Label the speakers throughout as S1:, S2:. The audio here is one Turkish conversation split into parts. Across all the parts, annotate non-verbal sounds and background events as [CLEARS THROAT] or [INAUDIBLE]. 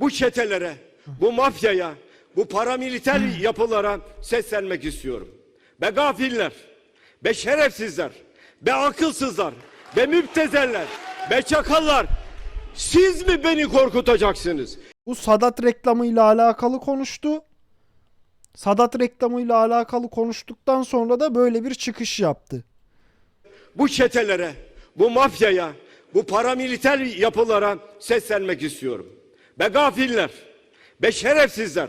S1: bu çetelere, bu mafyaya, bu paramiliter yapılara seslenmek istiyorum. Be gafiller, be şerefsizler, be akılsızlar, be müptezeller, be çakallar. Siz mi beni korkutacaksınız?
S2: Bu Sadat reklamıyla alakalı konuştu. Sadat reklamıyla alakalı konuştuktan sonra da böyle bir çıkış yaptı.
S1: bu çetelere, bu mafyaya, bu paramiliter yapılara seslenmek istiyorum. Be gafiller, be şerefsizler,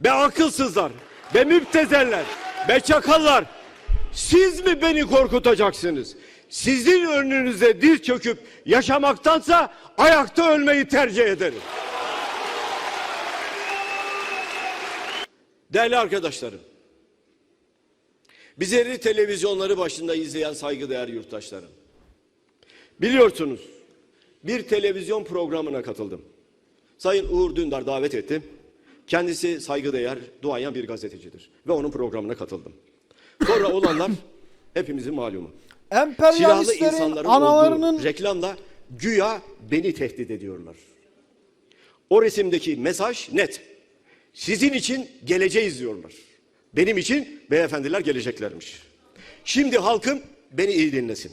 S1: be akılsızlar, be müptezeller, be çakallar. Siz mi beni korkutacaksınız? Sizin önünüze diz çöküp yaşamaktansa ayakta ölmeyi tercih ederim. Değerli arkadaşlarım, Bizleri televizyonları başında izleyen saygıdeğer yurttaşlarım. Biliyorsunuz bir televizyon programına katıldım. Sayın Uğur Dündar davet etti. Kendisi saygıdeğer, duayen bir gazetecidir. Ve onun programına katıldım. Sonra olanlar [COUGHS] hepimizin malumu. Silahlı
S2: Emperyalistlerin
S1: insanların
S2: analarının
S1: olduğu reklamda güya beni tehdit ediyorlar. O resimdeki mesaj net. Sizin için geleceğiz diyorlar. Benim için beyefendiler geleceklermiş. Şimdi halkım beni iyi dinlesin.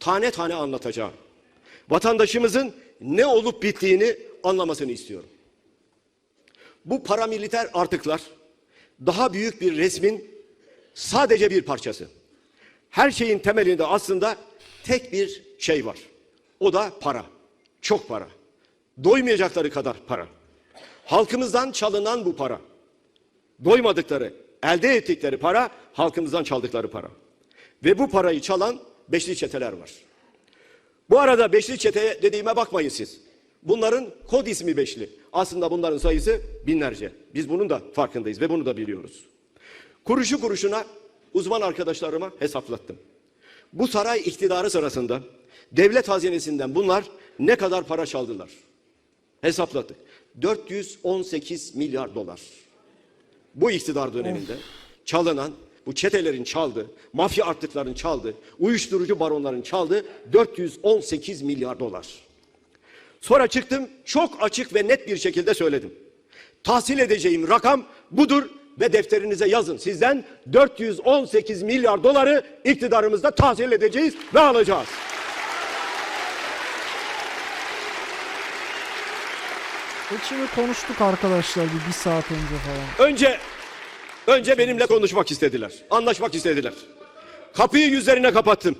S1: Tane tane anlatacağım. Vatandaşımızın ne olup bittiğini anlamasını istiyorum. Bu paramiliter artıklar daha büyük bir resmin sadece bir parçası. Her şeyin temelinde aslında tek bir şey var. O da para. Çok para. Doymayacakları kadar para. Halkımızdan çalınan bu para. Doymadıkları, elde ettikleri para halkımızdan çaldıkları para. Ve bu parayı çalan beşli çeteler var. Bu arada beşli çete dediğime bakmayın siz. Bunların kod ismi beşli. Aslında bunların sayısı binlerce. Biz bunun da farkındayız ve bunu da biliyoruz. Kuruşu kuruşuna uzman arkadaşlarıma hesaplattım. Bu saray iktidarı sırasında devlet hazinesinden bunlar ne kadar para çaldılar? Hesapladık. 418 milyar dolar. Bu iktidar döneminde çalınan, bu çetelerin çaldığı, mafya artıkların çaldığı, uyuşturucu baronların çaldığı 418 milyar dolar. Sonra çıktım çok açık ve net bir şekilde söyledim. Tahsil edeceğim rakam budur ve defterinize yazın. Sizden 418 milyar doları iktidarımızda tahsil edeceğiz ve alacağız.
S2: Seçimi konuştuk arkadaşlar bir, bir saat önce falan.
S1: Önce önce benimle konuşmak istediler. Anlaşmak istediler. Kapıyı yüzlerine kapattım.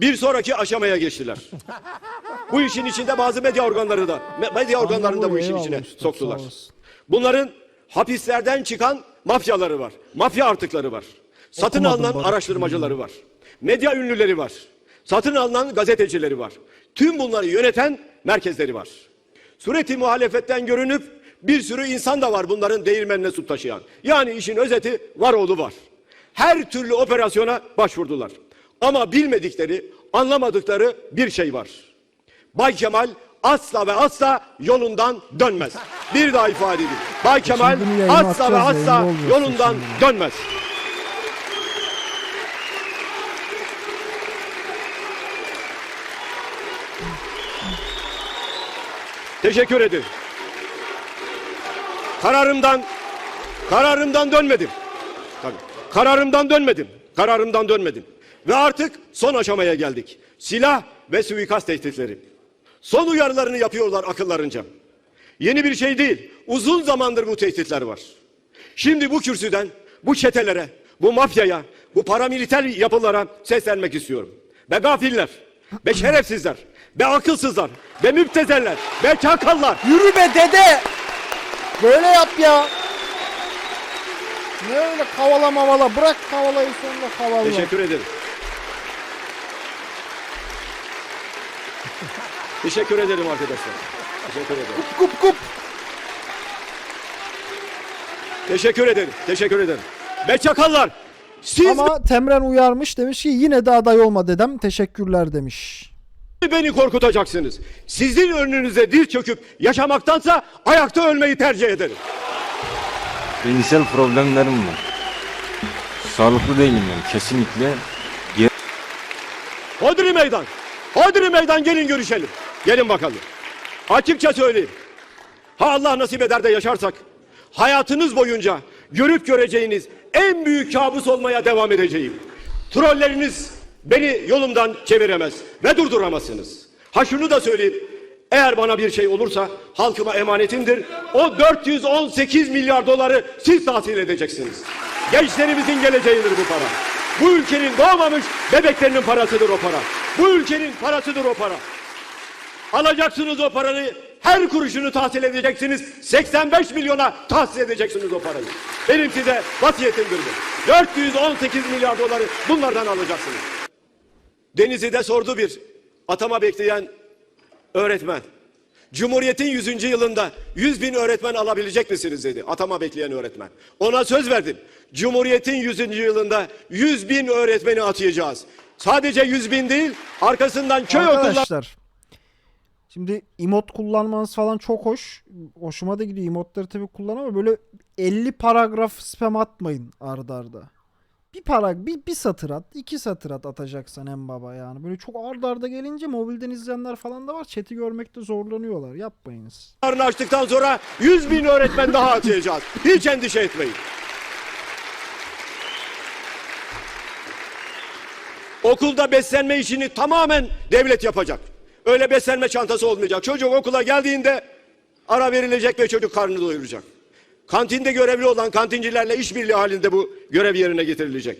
S1: Bir sonraki aşamaya geçtiler. [LAUGHS] Bu işin içinde bazı medya organları da me- medya organlarını da bu işin içine soktular. Bunların hapislerden çıkan mafyaları var. Mafya artıkları var. Satın
S2: Okumadım
S1: alınan
S2: bak.
S1: araştırmacıları var. Medya ünlüleri var. Satın alınan gazetecileri var. Tüm bunları yöneten merkezleri var. Sureti muhalefetten görünüp bir sürü insan da var bunların değirmenine su taşıyan. Yani işin özeti var oğlu var. Her türlü operasyona başvurdular. Ama bilmedikleri, anlamadıkları bir şey var. Bay Kemal asla ve asla yolundan dönmez. Bir daha ifade edeyim. Bay Kemal asla ve asla yolundan dönmez. Teşekkür ederim. Kararımdan kararımdan dönmedim. Tabii. Kararımdan dönmedim. Kararımdan dönmedim. Ve artık son aşamaya geldik. Silah ve suikast tehditleri. Son uyarılarını yapıyorlar akıllarınca. Yeni bir şey değil. Uzun zamandır bu tehditler var. Şimdi bu kürsüden bu çetelere, bu mafyaya, bu paramiliter yapılara seslenmek istiyorum. Be gafiller, be şerefsizler, be akılsızlar, be müptezeller, be çakallar.
S2: Yürü be dede! Böyle yap ya. Ne öyle kavala mavala bırak kavalayı sonra kavala.
S1: Teşekkür ederim. Teşekkür ederim arkadaşlar. Teşekkür ederim.
S2: Kup kup.
S1: Teşekkür ederim. Teşekkür ederim. Be çakallar. Siz
S2: Ama Temren uyarmış demiş ki yine de aday olma dedem teşekkürler demiş.
S1: mi beni korkutacaksınız? Sizin önünüze diz çöküp yaşamaktansa ayakta ölmeyi tercih ederim.
S3: Zihinsel problemlerim var. Sağlıklı değilim yani kesinlikle.
S1: Hodri meydan. Hodri meydan gelin görüşelim. Gelin bakalım. Açıkça söyleyeyim. Ha Allah nasip eder de yaşarsak hayatınız boyunca görüp göreceğiniz en büyük kabus olmaya devam edeceğim. Trolleriniz beni yolumdan çeviremez ve durduramazsınız. Ha şunu da söyleyeyim. Eğer bana bir şey olursa halkıma emanetimdir. O 418 milyar doları siz tahsil edeceksiniz. Gençlerimizin geleceğidir bu para. Bu ülkenin doğmamış bebeklerinin parasıdır o para. Bu ülkenin parasıdır o para. Alacaksınız o parayı. Her kuruşunu tahsil edeceksiniz. 85 milyona tahsil edeceksiniz o parayı. Benim size vasiyetimdir bu. 418 milyar doları bunlardan alacaksınız. Denizli'de sordu bir atama bekleyen öğretmen. Cumhuriyet'in 100. yılında 100 bin öğretmen alabilecek misiniz dedi atama bekleyen öğretmen. Ona söz verdim. Cumhuriyet'in 100. yılında 100 bin öğretmeni atayacağız. Sadece 100 bin değil arkasından köy
S2: Arkadaşlar şimdi emot kullanmanız falan çok hoş. Hoşuma da gidiyor emotları tabii kullan ama böyle 50 paragraf spam atmayın arda arda. Bir para bir, bir satır at, iki satır at atacaksan en baba yani. Böyle çok arda arda gelince mobilden izleyenler falan da var. Chat'i görmekte zorlanıyorlar. Yapmayınız.
S1: Açtıktan sonra 100 bin öğretmen daha atayacağız. Hiç endişe etmeyin. Okulda beslenme işini tamamen devlet yapacak. Öyle beslenme çantası olmayacak. Çocuk okula geldiğinde ara verilecek ve çocuk karnını doyuracak. Kantinde görevli olan kantincilerle işbirliği halinde bu görev yerine getirilecek.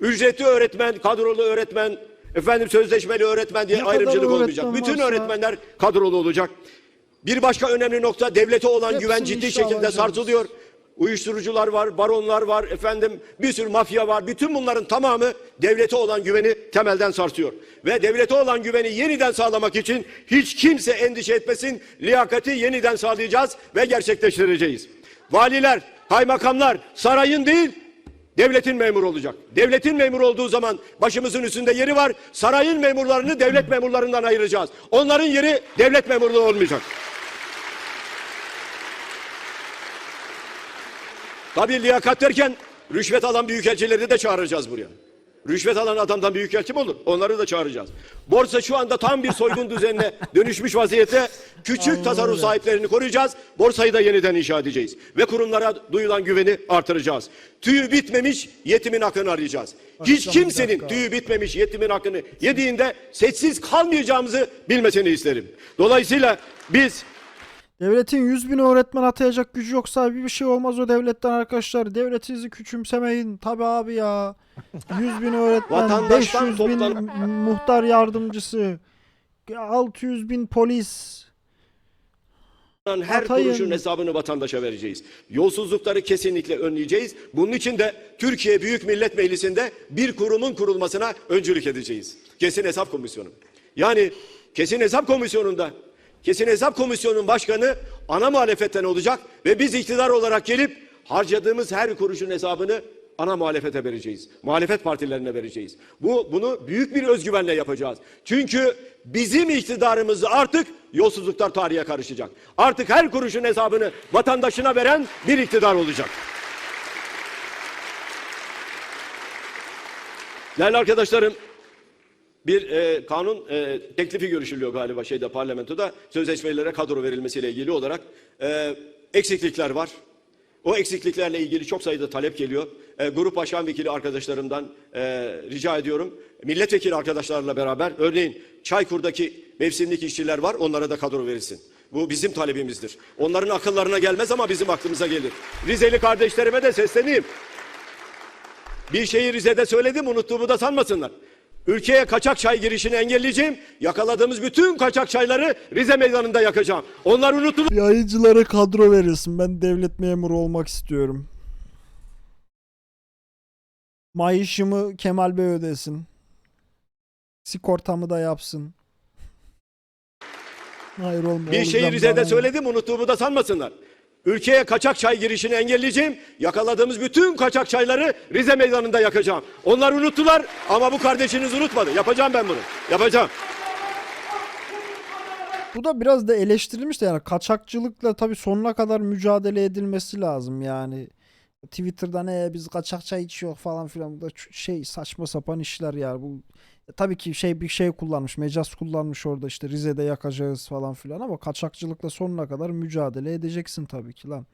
S1: Ücretli öğretmen, kadrolu öğretmen, efendim sözleşmeli öğretmen diye
S2: Ne
S1: ayrımcılık olmayacak. Bütün
S2: varsa-
S1: öğretmenler kadrolu olacak. Bir başka önemli nokta devlete olan
S2: Hepsini
S1: güven ciddi şekilde
S2: alacağız.
S1: sarsılıyor. Uyuşturucular var, baronlar var, efendim bir sürü mafya var. Bütün bunların tamamı devlete olan güveni temelden sarsıyor. Ve devlete olan güveni yeniden sağlamak için hiç kimse endişe etmesin. Liyakati yeniden sağlayacağız ve gerçekleştireceğiz. Valiler, kaymakamlar sarayın değil devletin memuru olacak. Devletin memuru olduğu zaman başımızın üstünde yeri var. Sarayın memurlarını devlet memurlarından ayıracağız. Onların yeri devlet memurluğu olmayacak. Tabii liyakat derken rüşvet alan büyükelçileri de çağıracağız buraya. Rüşvet alan adamdan büyükelçi mi olur? Onları da çağıracağız. Borsa şu anda tam bir soygun düzenine [LAUGHS] dönüşmüş vaziyette. Küçük tasarruf sahiplerini koruyacağız. Borsayı da yeniden inşa edeceğiz. Ve kurumlara duyulan güveni artıracağız. Tüyü bitmemiş yetimin hakkını arayacağız. Hiç kimsenin tüyü bitmemiş yetimin hakkını yediğinde sessiz kalmayacağımızı bilmesini isterim. Dolayısıyla biz
S2: Devletin 100 bin öğretmen atayacak gücü yoksa bir şey olmaz o devletten arkadaşlar. Devletinizi küçümsemeyin. Tabi abi ya. [LAUGHS] 100 bin öğretmen,
S1: Vatandaştan
S2: 500 bin
S1: toplan-
S2: muhtar yardımcısı, 600 bin polis.
S1: her
S2: Atayın.
S1: kuruşun hesabını vatandaşa vereceğiz. Yolsuzlukları kesinlikle önleyeceğiz. Bunun için de Türkiye Büyük Millet Meclisi'nde bir kurumun kurulmasına öncülük edeceğiz. Kesin Hesap Komisyonu. Yani Kesin Hesap Komisyonu'nda Kesin Hesap Komisyonu'nun başkanı ana muhalefetten olacak ve biz iktidar olarak gelip harcadığımız her kuruşun hesabını ana muhalefete vereceğiz. Muhalefet partilerine vereceğiz. Bu bunu büyük bir özgüvenle yapacağız. Çünkü bizim iktidarımız artık yolsuzluklar tarihe karışacak. Artık her kuruşun hesabını vatandaşına veren bir iktidar olacak. Değerli arkadaşlarım, bir e, kanun e, teklifi görüşülüyor galiba şeyde parlamentoda sözleşmelere kadro verilmesiyle ilgili olarak e, eksiklikler var. O eksikliklerle ilgili çok sayıda talep geliyor. E, grup başkan vekili arkadaşlarımdan e, rica ediyorum. Milletvekili arkadaşlarla beraber örneğin Çaykur'daki mevsimlik işçiler var onlara da kadro verilsin. Bu bizim talebimizdir. Onların akıllarına gelmez ama bizim aklımıza gelir. Rizeli kardeşlerime de sesleneyim. Bir şeyi Rize'de söyledim unuttuğumu da sanmasınlar. Ülkeye kaçak çay girişini engelleyeceğim. Yakaladığımız bütün kaçak çayları Rize meydanında yakacağım. Onlar unutulur.
S2: Yayıncılara kadro verilsin. Ben devlet memuru olmak istiyorum. Maaşımı Kemal Bey ödesin. Sigortamı da yapsın. Hayır olmuyor.
S1: Bir şeyi Rize'de söyledim unuttuğumu da sanmasınlar. Ülkeye kaçak çay girişini engelleyeceğim. Yakaladığımız bütün kaçak çayları Rize meydanında yakacağım. Onlar unuttular ama bu kardeşiniz unutmadı. Yapacağım ben bunu. Yapacağım.
S2: Bu da biraz da eleştirilmiş de yani kaçakçılıkla tabii sonuna kadar mücadele edilmesi lazım yani. Twitter'da ne biz kaçak çay içiyor falan filan bu da şey saçma sapan işler ya bu Tabii ki şey bir şey kullanmış, mecaz kullanmış orada işte Rize'de yakacağız falan filan ama kaçakçılıkla sonuna kadar mücadele edeceksin tabii ki lan.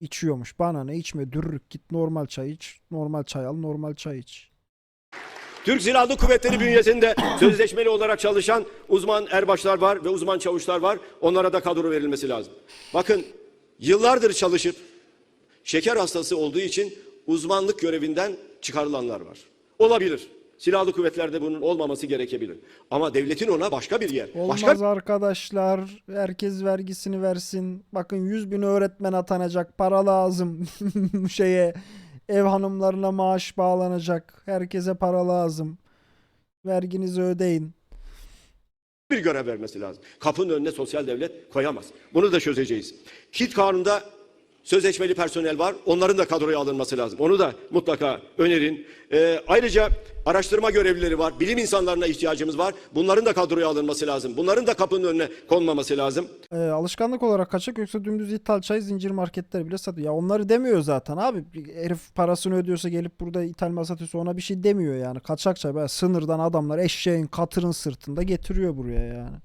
S2: İçiyormuş. Bana ne içme dürrük git normal çay iç. Normal çay al normal çay iç.
S1: Türk Silahlı Kuvvetleri bünyesinde [CLEARS THROAT] sözleşmeli olarak çalışan uzman erbaşlar var ve uzman çavuşlar var. Onlara da kadro verilmesi lazım. Bakın yıllardır çalışıp şeker hastası olduğu için uzmanlık görevinden çıkarılanlar var. Olabilir. Silahlı kuvvetlerde bunun olmaması gerekebilir. Ama devletin ona başka bir yer,
S2: Olmaz
S1: başka
S2: arkadaşlar. Herkes vergisini versin. Bakın 100 bin öğretmen atanacak. Para lazım. [LAUGHS] Şeye ev hanımlarına maaş bağlanacak. Herkese para lazım. Verginizi ödeyin.
S1: bir görev vermesi lazım. Kapının önüne sosyal devlet koyamaz. Bunu da çözeceğiz. Kit kanunda sözleşmeli personel var. Onların da kadroya alınması lazım. Onu da mutlaka önerin. Ee, ayrıca araştırma görevlileri var. Bilim insanlarına ihtiyacımız var. Bunların da kadroya alınması lazım. Bunların da kapının önüne konmaması lazım.
S2: Ee, alışkanlık olarak kaçak yoksa dümdüz ithal çay zincir marketleri bile satıyor. Ya onları demiyor zaten abi. Herif parasını ödüyorsa gelip burada ithal mal satıyorsa ona bir şey demiyor yani. Kaçak çay böyle sınırdan adamlar eşeğin katırın sırtında getiriyor buraya yani.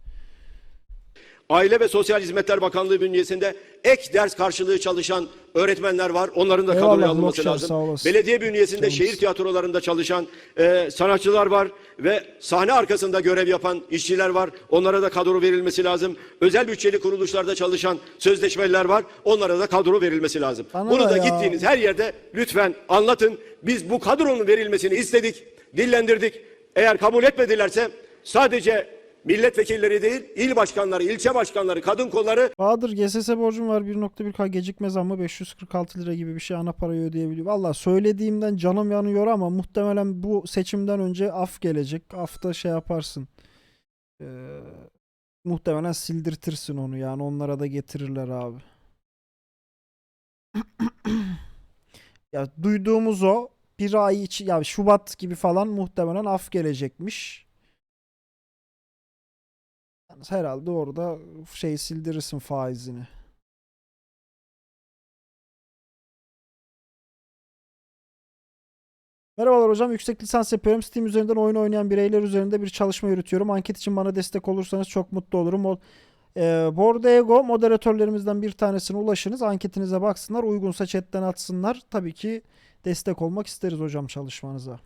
S1: Aile ve Sosyal Hizmetler Bakanlığı bünyesinde ek ders karşılığı çalışan öğretmenler var. Onların da kadroya alınması
S2: Lokşar,
S1: lazım. Belediye bünyesinde
S2: Canımsın.
S1: şehir tiyatrolarında çalışan e, sanatçılar var ve sahne arkasında görev yapan işçiler var. Onlara da kadro verilmesi lazım. Özel bütçeli kuruluşlarda çalışan sözleşmeliler var. Onlara da kadro verilmesi lazım.
S2: Bana
S1: Bunu
S2: da
S1: da
S2: ya.
S1: gittiğiniz her yerde lütfen anlatın. Biz bu kadronun verilmesini istedik, dillendirdik. Eğer kabul etmedilerse sadece milletvekilleri değil, il başkanları, ilçe başkanları, kadın kolları
S2: Bahadır GSS borcum var 1.1K gecikme zammı 546 lira gibi bir şey ana parayı ödeyebiliyor. Valla söylediğimden canım yanıyor ama muhtemelen bu seçimden önce af gelecek. Afta şey yaparsın. Ee, muhtemelen sildirtirsin onu yani onlara da getirirler abi. [CLEARS THROAT] ya duyduğumuz o bir ay içi ya Şubat gibi falan muhtemelen af gelecekmiş. Herhalde orada şey sildirirsin faizini. Merhabalar hocam. Yüksek lisans yapıyorum. Steam üzerinden oyun oynayan bireyler üzerinde bir çalışma yürütüyorum. Anket için bana destek olursanız çok mutlu olurum. O, e, Bordego moderatörlerimizden bir tanesine ulaşınız. Anketinize baksınlar. Uygunsa chatten atsınlar. Tabii ki destek olmak isteriz hocam çalışmanıza.